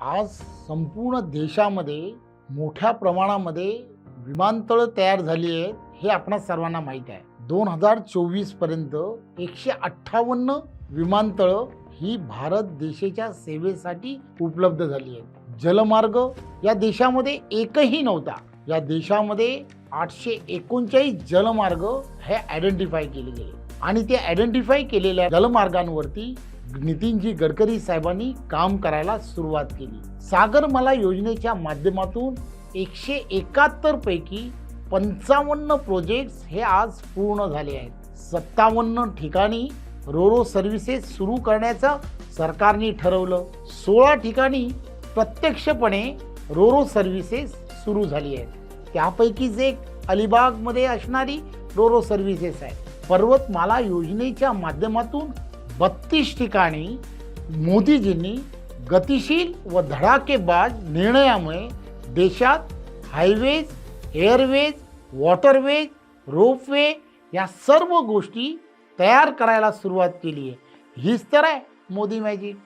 आज संपूर्ण देशामध्ये मोठ्या प्रमाणामध्ये विमानतळ तयार झाली आहेत हे आपणा सर्वांना माहीत आहे. दोन हजार चोवीसपर्यंत एकशे अठ्ठावन्न विमानतळं ही भारत देशाच्या सेवेसाठी उपलब्ध झाली आहेत. जलमार्ग या देशामध्ये एकही नव्हता. या देशामध्ये आठशे एकोणचाळीस जलमार्ग हे आयडेंटिफाय केले गेले. आणि ते आयडेंटिफाय केलेल्या जलमार्गांवरती नितीनजी गडकरी साहेबांनी काम करायला सुरुवात केली. सागरमाला योजनेच्या माध्यमातून एकशे एकाहत्तर पैकी पंचावन्न प्रोजेक्ट्स हे आज पूर्ण झाले आहेत. सत्तावन्न ठिकाणी रोरो सर्व्हिसेस सुरू करण्याचं सरकारने ठरवलं. सोळा ठिकाणी प्रत्यक्षपणे रोरो सर्व्हिसेस सुरू झाली आहेत. त्यापैकीच एक अलिबागमध्ये असणारी रोरो सर्व्हिसेस आहे पर्वतमाला योजनेच्या माध्यमातून बत्तीस ठिकाणी मोदीजींनी गतिशील व धडाकेबाज निर्णयामुळे देशात हायवेज एअरवेज वॉटरवेज रोपवे या सर्व गोष्टी तयार करायला सुरुवात केली आहे. हीच तर आहे मोदी मॅजिक.